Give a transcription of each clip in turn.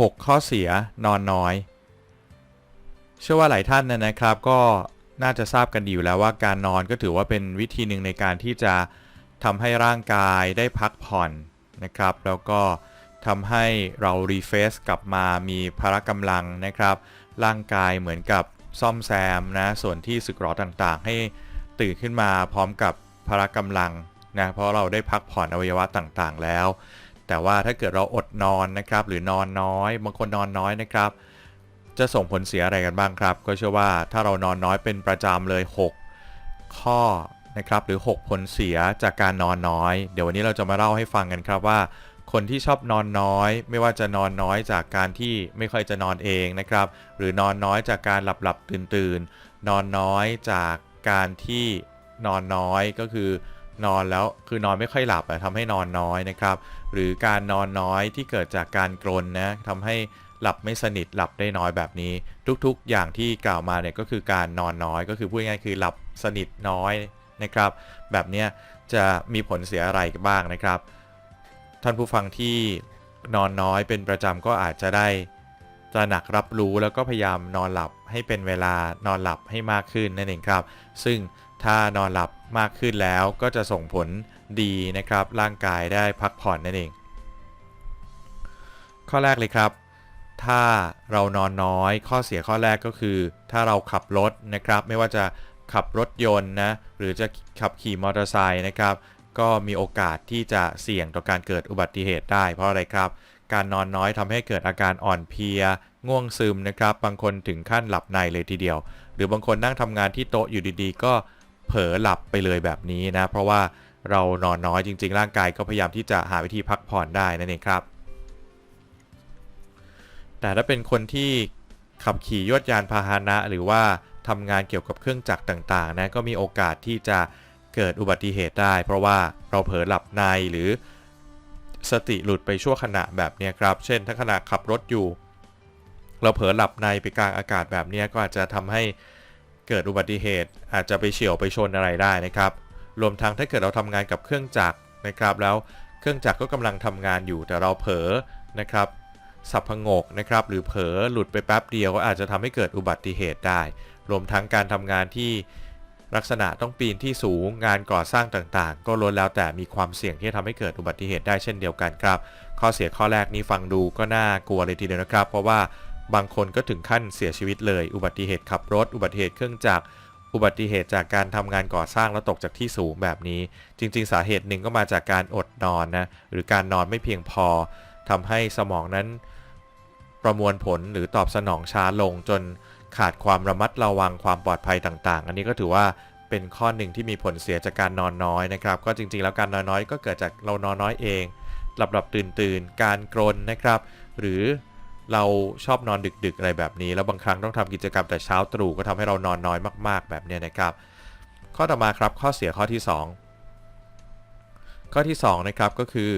6 ข้อเสียนอนน้อย เชื่อว่าหลายท่านนะนะครับ ก็น่าจะทราบกันดีอยู่แล้วว่าการนอนก็ถือว่าเป็นวิธีหนึ่งในการที่จะทำให้ร่างกายได้พักผ่อนนะครับ แล้วก็ทำให้เรารีเฟซกลับมามีพละกำลังนะครับ ร่างกายเหมือนกับซ่อมแซมนะส่วนที่สึกหรอต่างๆ ให้ตื่นขึ้นมาพร้อมกับพละกำลังนะเพราะเราได้พักผ่อนอวัยวะต่างๆ แล้ว แต่ว่าถ้าเกิดเราอดนอนนะครับ หรือนอนน้อย บางคนนอนน้อยนะครับ จะส่งผลเสียอะไรกันบ้างครับ ก็เชื่อว่าถ้าเรานอนน้อยเป็นประจำเลย 6 ข้อนะครับหรือ 6 ผลเสียจากการนอนน้อย เดี๋ยววันนี้เราจะมาเล่าให้ฟังกันครับว่า คนที่ชอบนอนน้อย ไม่ว่าจะนอนน้อยจากการที่ไม่ค่อยจะนอนเองนะครับ หรือนอนน้อยจากการหลับหลับตื่นตื่นนอนน้อยจากการที่นอนน้อยก็คือ นอนแล้วคือนอนไม่ค่อยหลับอะทำให้นอนน้อยนะครับ หรือการนอนน้อยที่เกิดจากการกรนนะทำให้หลับไม่สนิทหลับได้น้อยแบบนี้ ทุกๆ อย่างที่กล่าวมาเนี่ยก็คือการนอนน้อยก็คือพูดง่ายๆคือหลับสนิทน้อยนะครับ แบบเนี้ยจะมีผลเสียอะไรบ้างนะครับ ท่านผู้ฟังที่นอนน้อยเป็นประจำก็อาจจะได้ตระหนักรับรู้แล้วก็พยายามนอนหลับให้เป็นเวลานอนหลับให้มากขึ้นนั่นเองครับ ซึ่ง ถ้านอนหลับมากขึ้นแล้วก็จะส่งผลดีนะครับ ร่างกายได้พักผ่อนนั่นเอง ข้อแรกเลยครับ ถ้าเรานอนน้อยข้อเสียข้อแรกก็คือ ถ้าเราขับรถนะครับ ไม่ว่าจะขับรถยนต์นะหรือจะขับขี่มอเตอร์ไซค์นะครับ ก็มีโอกาสที่จะเสี่ยงต่อการเกิดอุบัติเหตุได้ เพราะอะไรครับ การนอนน้อยทำให้เกิดอาการอ่อนเพลีย ง่วงซึมนะครับ บางคนถึงขั้นหลับในเลยทีเดียว หรือบางคนนั่งทำงานที่โต๊ะอยู่ดีๆ ก็ เผลอหลับไปเลยแบบนี้นะ เพราะว่าเรานอนน้อยจริง ๆ ร่างกายก็พยายามที่จะหาวิธีพักผ่อนได้นั่นเองครับ แต่ถ้าเป็นคนที่ขับขี่ยวดยานพาหนะ หรือว่าทำงานเกี่ยวกับเครื่องจักรต่างๆนะก็มีโอกาสที่จะเกิดอุบัติเหตุได้ เพราะว่าเราเผลอหลับในหรือสติหลุดไปชั่วขณะแบบนี้ครับ เช่นถ้าขณะขับรถอยู่ เราเผลอหลับในไปกลางอากาศแบบนี้ก็อาจจะทำให้ เกิดอุบัติเหตุอาจจะไปเฉียวไปชนอะไรได้นะครับ รวมทั้งถ้าเกิดเราทำงานกับเครื่องจักรนะครับ แล้วเครื่องจักรก็กำลังทำงานอยู่แต่เราเผลอนะครับสับพงกนะครับ หรือเผลอหลุดไปแป๊บเดียวก็อาจจะทำให้เกิดอุบัติเหตุได้ รวมทั้งการทำงานที่ลักษณะต้องปีนที่สูงงานก่อสร้างต่างๆ ก็ล้วนแล้วแต่มีความเสี่ยงที่จะทำให้เกิดอุบัติเหตุได้เช่นเดียวกันครับ ข้อเสียข้อแรกนี้ฟังดูก็น่ากลัวเลยทีเดียวนะครับ เพราะว่า บางคนก็ถึงขั้นเสียชีวิตเลย อุบัติเหตุขับรถ อุบัติเหตุเครื่องจักร อุบัติเหตุจากการทำงานก่อสร้างแล้วตกจากที่สูงแบบนี้ จริง ๆ สาเหตุหนึ่งก็มาจากการอดนอนนะ หรือการนอนไม่เพียงพอทำให้สมองนั้นประมวลผลหรือตอบสนองช้าลงจนขาดความระมัดระวังความปลอดภัยต่างๆ อันนี้ก็ถือว่าเป็นข้อหนึ่งที่มีผลเสียจากการนอนน้อยนะครับ ก็จริงๆ แล้วการนอนน้อยก็เกิดจากเรานอนน้อยเอง หลับหลับตื่นตื่นๆการกรนนะครับ หรือ เราชอบนอนดึกๆอะไรแบบนี้ แล้วบางครั้งต้องทำกิจกรรมแต่เช้าตรู่ก็ทำให้เรานอนน้อยมากๆ แบบนี้นะครับ ข้อต่อมาครับข้อเสียข้อที่ 2 ข้อที่2นะครับก็คือ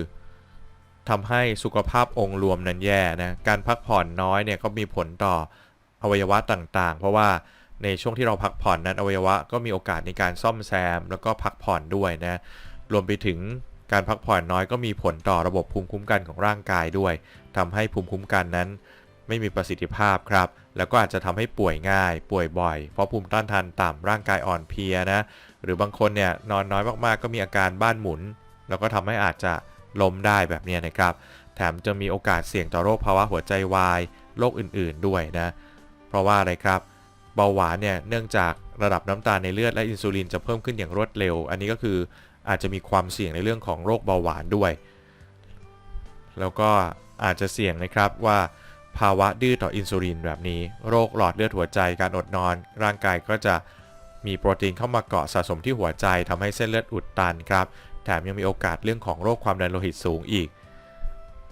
ทำให้สุขภาพองค์รวมนั้นแย่นะการพักผ่อนน้อยเนี่ยก็มีผลต่ออวัยวะต่างๆ เพราะว่าในช่วงที่เราพักผ่อนนั้นอวัยวะก็มีโอกาสในการซ่อมแซม แล้วก็พักผ่อนด้วยนะรวมไปถึง การพักผ่อนน้อยก็มีผลต่อระบบภูมิคุ้มกันของร่างกายด้วยทำให้ภูมิคุ้มกันนั้น ไม่มีประสิทธิภาพครับ แล้วก็อาจจะทำให้ป่วยง่าย ป่วยบ่อย เพราะภูมิต้านทานต่ำร่างกายอ่อนเพลียนะ หรือบางคนเนี่ยนอนน้อยมากๆ ก็มีอาการบ้านหมุน แล้วก็ทำให้อาจจะล้มได้แบบนี้นะครับ แถมจะมีโอกาสเสี่ยงต่อโรคภาวะหัวใจวาย โรคอื่นๆด้วยนะ เพราะว่าอะไรครับ เบาหวานเนี่ย เนื่องจากระดับน้ำตาลในเลือดและอินซูลินจะเพิ่มขึ้นอย่างรวดเร็ว อันนี้ก็คือ อาจจะมีความเสี่ยงในเรื่องของโรคเบาหวานด้วย แล้วก็อาจจะเสี่ยงนะครับว่าภาวะดื้อต่ออินซูลินแบบนี้ โรคหลอดเลือดหัวใจการอดนอน ร่างกายก็จะมีโปรตีนเข้ามาเกาะสะสมที่หัวใจทำให้เส้นเลือดอุดตันครับ แถมยังมีโอกาสเรื่องของโรคความดันโลหิตสูงอีก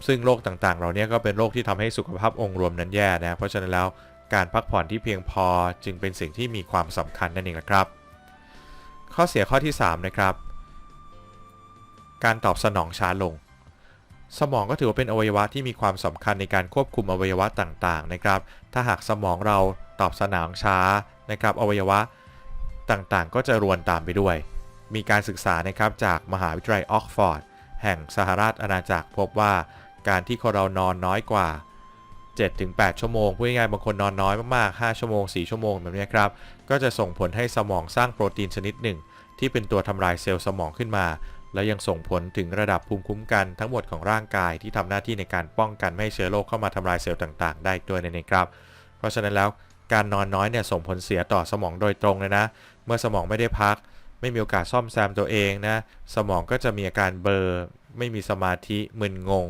ซึ่งโรคต่างๆเหล่านี้ก็เป็นโรคที่ทำให้สุขภาพองค์รวมนั้นแย่นะ เพราะฉะนั้นแล้วการพักผ่อนที่เพียงพอจึงเป็นสิ่งที่มีความสำคัญนั่นเองนะครับ ข้อเสียข้อที่ 3 นะครับ การตอบสนองช้าลง สมองก็ถือว่าเป็นอวัยวะที่มีความสำคัญในการควบคุมอวัยวะต่างๆนะครับ ถ้าหากสมองเราตอบสนองช้านะครับ อวัยวะต่างๆ ก็จะรวนตามไปด้วย มีการศึกษานะครับจากมหาวิทยาลัยออกฟอร์ดแห่งสหราชอาณาจักรพบว่าการที่คนเรานอนน้อยกว่า 7-8 ชั่วโมง พูดง่ายๆบางคนนอนน้อยมากๆ 5 ชั่วโมง 4 ชั่วโมงแบบนี้ครับ ก็จะส่งผลให้สมองสร้างโปรตีนชนิดหนึ่ง ที่เป็นตัวทำลายเซลล์สมองขึ้นมา และยังส่งผลถึงระดับภูมิคุ้มกันทั้งหมดของร่างกายที่ทำหน้าที่ในการป้องกันไม่ให้เชื้อโรคเข้ามาทำลายเซลล์ต่าง ๆ ได้ด้วยนั่นเองครับ เพราะฉะนั้นแล้วการนอนน้อยเนี่ยส่งผลเสียต่อสมองโดยตรงเลยนะ เมื่อสมองไม่ได้พัก ไม่มีโอกาสซ่อมแซมตัวเองนะ สมองก็จะมีอาการเบลอไม่มีสมาธิมึนงง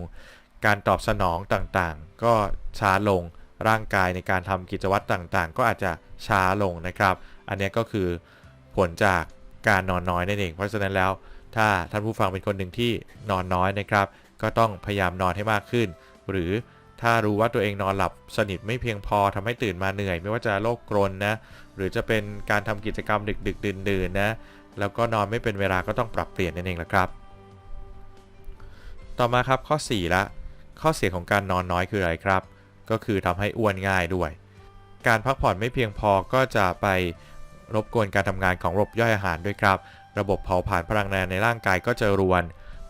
การตอบสนองต่างๆ ก็ช้าลงร่างกายในการทำกิจวัตรต่างๆ ก็อาจจะช้าลงนะครับ อันนี้ก็คือผลจากการนอนน้อยนั่นเอง เพราะฉะนั้นแล้ว ถ้าท่านผู้ฟังเป็นคนหนึ่งที่นอนน้อยนะครับ ก็ต้องพยายามนอนให้มากขึ้น หรือถ้ารู้ว่าตัวเองนอนหลับสนิทไม่เพียงพอทำให้ตื่นมาเหนื่อย ไม่ว่าจะโรคกรนนะหรือจะเป็นการทำกิจกรรมดึกดึกดื่นดื่นนะแล้วก็นอนไม่เป็นเวลาก็ต้องปรับเปลี่ยนนั่นเองละครับ ต่อมาครับข้อ4ละข้อเสียของการนอนน้อยคืออะไรครับ ก็คือทำให้อ้วนง่ายด้วย การพักผ่อนไม่เพียงพอก็จะไปรบกวนการทำงานของระบบย่อยอาหารด้วยครับ ระบบเผาผลาญพลังงานในร่างกายก็จะรวน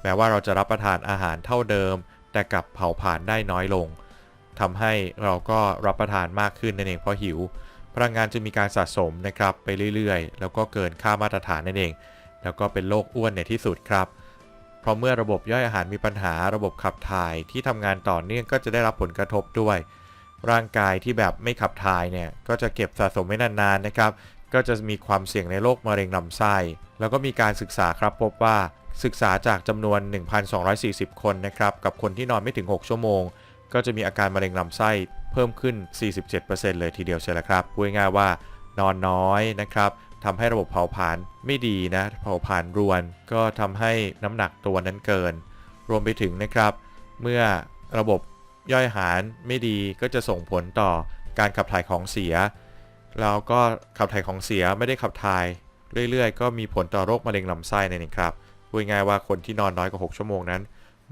แม้ว่าเราจะรับประทานอาหารเท่าเดิม แต่กลับเผาผลาญได้น้อยลงทำให้เราก็รับประทานมากขึ้นนั่นเองเพราะหิว พลังงานจะมีการสะสมนะครับไปเรื่อยๆ แล้วก็เกินค่ามาตรฐานนั่นเอง แล้วก็เป็นโรคอ้วนในที่สุดครับ เพราะเมื่อระบบย่อยอาหารมีปัญหาระบบขับถ่ายที่ทำงานต่อเนื่องก็จะได้รับผลกระทบด้วยร่างกายที่แบบไม่ขับถ่ายเนี่ยก็จะเก็บสะสมไว้นานๆนะครับ ก็จะมีความเสี่ยงในโรคมะเร็งลำไส้ แล้วก็มีการศึกษาครับพบว่าศึกษาจากจำนวน 1,240 คนนะครับกับคนที่นอนไม่ถึง 6 ชั่วโมง ก็จะมีอาการมะเร็งลำไส้เพิ่มขึ้น 47%เลยทีเดียวเชียวละครับพูดง่ายว่านอนน้อยนะครับทำให้ระบบเผาผลาญไม่ดีนะเผาผลาญรวน ก็ทำให้น้ำหนักตัวนั้นเกิน รวมไปถึงนะครับ เมื่อระบบย่อยอาหารไม่ดีก็จะส่งผลต่อการขับถ่ายของเสีย แล้วก็ขับถ่ายของเสียไม่ได้ขับถ่าย เรื่อยๆ ก็มีผลต่อโรคมะเร็งลำไส้นั่นเองครับพูดง่ายว่าคนที่นอนน้อยกว่า 6 ชั่วโมงนั้น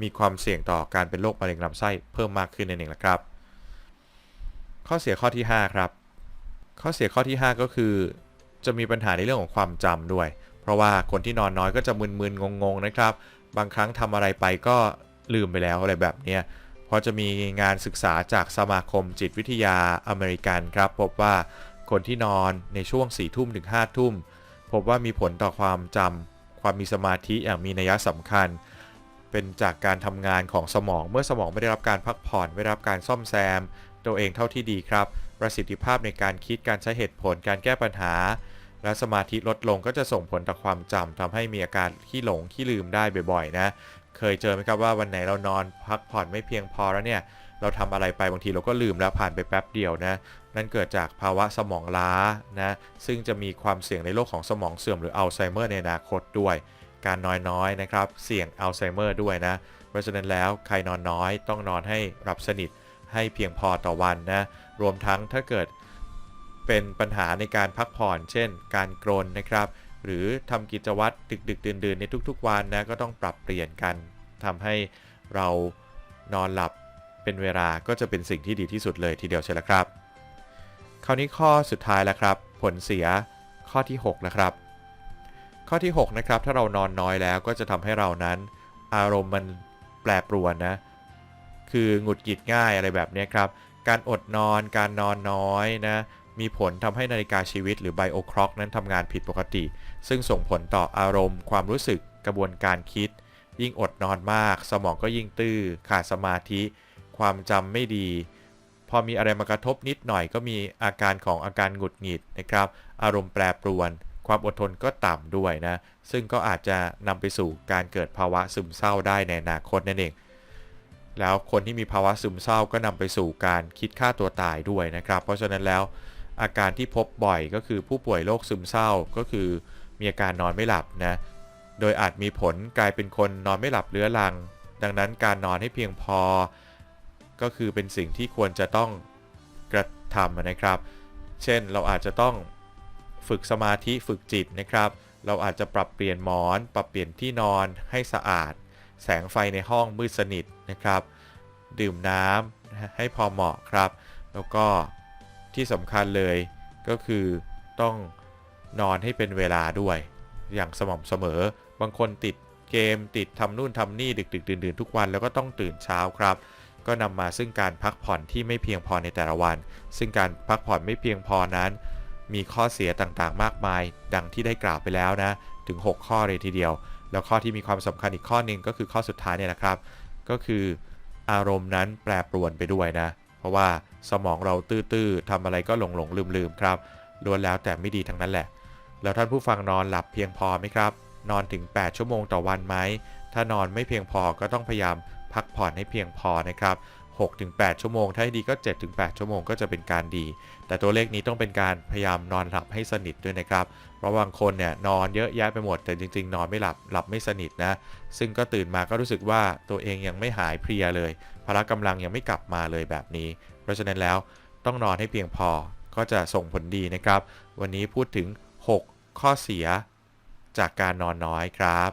มีความเสี่ยงต่อการเป็นโรคมะเร็งลำไส้เพิ่มมากขึ้นนั่นเองละครับ ข้อเสียข้อที่ 5 ครับ ข้อเสียข้อที่ 5 ก็คือ จะมีปัญหาในเรื่องของความจำด้วย เพราะว่าคนที่นอนน้อยก็จะมึนๆงงๆนะครับ บางครั้งทำอะไรไปก็ลืมไปแล้วอะไรแบบเนี้ยพราะจะมีงานศึกษาจากสมาคมจิตวิทยาอเมริกันครับ พบว่า คนที่นอนในช่วง4ี่ทุ่มถึง5้าทุ่มพบว่ามีผลต่อความจำความมีสมาธิอย่างมีนัยสำคัญ เป็นจากการทำงานของสมองเมื่อสมองไม่ได้รับการพักผ่อนไม่ได้รับการซ่อมแซม ตัวเองเท่าที่ดีครับ ประสิทธิภาพในการคิดการใช้เหตุผลการแก้ปัญหา และสมาธิลดลงก็จะส่งผลต่อความจำทำให้มีอาการขี้หลงขี้ลืมได้บ่อยๆ นะ เคยเจอไหมครับว่าวันไหนเรานอนพักผ่อนไม่เพียงพอแล้วเนี่ยเราทำอะไรไปบางทีเราก็ลืมแล้วผ่านไปแป๊บเดียวนะ นั่นเกิดจากภาวะสมองล้านะซึ่งจะมีความเสี่ยงในโรคของสมองเสื่อมหรืออัลไซเมอร์ในอนาคตด้วย การนอนน้อยนะครับเสี่ยงอัลไซเมอร์ด้วยนะเพราะฉะนั้นแล้วใครนอนน้อยต้องนอนให้หลับสนิทให้เพียงพอต่อวันนะรวมทั้งถ้าเกิดเป็นปัญหาในการพักผ่อน เช่น การกรนนะครับ หรือทำกิจวัตรดึกๆดื่นในทุกๆวันนะก็ต้องปรับเปลี่ยนกันทำให้เรานอนหลับเป็นเวลาก็จะเป็นสิ่งที่ดีที่สุดเลยทีเดียวใช่แล้วครับ คราวนี้ข้อสุดท้ายแล้วครับ ผลเสียข้อที่6นะครับ ข้อที่6นะครับถ้าเรานอนน้อยแล้วก็จะทำให้เรานั้น อารมณ์มันแปรปรวนนะคือหงุดหงิดง่ายอะไรแบบนี้ครับ การอดนอน การนอนน้อยนะ มีผลทำให้นาฬิกาชีวิตหรือไบโอคล็อกนั้นทำงานผิดปกติ ซึ่งส่งผลต่ออารมณ์ ความรู้สึกกระบวนการคิด ยิ่งอดนอนมาก สมองก็ยิ่งตื้อ ขาดสมาธิ ความจำไม่ดี พอมีอะไรมากระทบนิดหน่อยก็มีอาการของอาการหงุดหงิดนะครับ อารมณ์แปรปรวน ความอดทนก็ต่ำด้วยนะ ซึ่งก็อาจจะนำไปสู่การเกิดภาวะซึมเศร้าได้ในอนาคตนั่นเอง แล้วคนที่มีภาวะซึมเศร้าก็นำไปสู่การคิดฆ่าตัวตายด้วยนะครับ เพราะฉะนั้นแล้วอาการที่พบบ่อยก็คือผู้ป่วยโรคซึมเศร้าก็คือมีอาการนอนไม่หลับนะ โดยอาจมีผลกลายเป็นคนนอนไม่หลับเรื้อรัง ดังนั้นการนอนให้เพียงพอ ก็คือเป็นสิ่งที่ควรจะต้องกระทำนะครับ เช่นเราอาจจะต้องฝึกสมาธิฝึกจิตนะครับ เราอาจจะปรับเปลี่ยนหมอน ปรับเปลี่ยนที่นอนให้สะอาด แสงไฟในห้องมืดสนิทนะครับ ดื่มน้ำให้พอเหมาะครับ แล้วก็ที่สำคัญเลยก็คือต้องนอนให้เป็นเวลาด้วย อย่างสม่ำเสมอ บางคนติดเกมติดทำนู่นทำนี่ดึกดึกดื่นดื่นทุกวันแล้วก็ต้องตื่นเช้าครับ ก็นำมาซึ่งการพักผ่อนที่ไม่เพียงพอในแต่ละวัน ซึ่งการพักผ่อนไม่เพียงพอนั้น มีข้อเสียต่างๆ มากมาย ดังที่ได้กล่าวไปแล้วนะ ถึง 6 ข้อเลยทีเดียว แล้วข้อที่มีความสำคัญอีกข้อหนึ่งก็คือข้อสุดท้ายเนี่ยนะครับ ก็คืออารมณ์นั้นแปรปรวนไปด้วยนะ เพราะว่าสมองเราตื้อๆทำอะไรก็หลงๆลืมๆครับ ล้วนแล้วแต่ไม่ดีทั้งนั้นแหละ แล้วท่านผู้ฟังนอนหลับเพียงพอไหมครับ นอนถึง 8 ชั่วโมงต่อวันไหม ถ้านอนไม่เพียงพอก็ต้องพยายาม พักผ่อนให้เพียงพอนะครับ 6-8 ชั่วโมง ถ้าให้ดีก็ 7-8 ชั่วโมงก็จะเป็นการดี แต่ตัวเลขนี้ต้องเป็นการพยายามนอนหลับให้สนิทด้วยนะครับ เพราะบางคนเนี่ยนอนเยอะแยะไปหมด แต่จริง ๆ นอนไม่หลับ หลับไม่สนิทนะ ซึ่งก็ตื่นมาก็รู้สึกว่าตัวเองยังไม่หายเพลียเลย พละกำลังยังไม่กลับมาเลยแบบนี้ เพราะฉะนั้นแล้วต้องนอนให้เพียงพอ ก็จะส่งผลดีนะครับ วันนี้พูดถึง 6 ข้อเสียจากการนอนน้อยครับ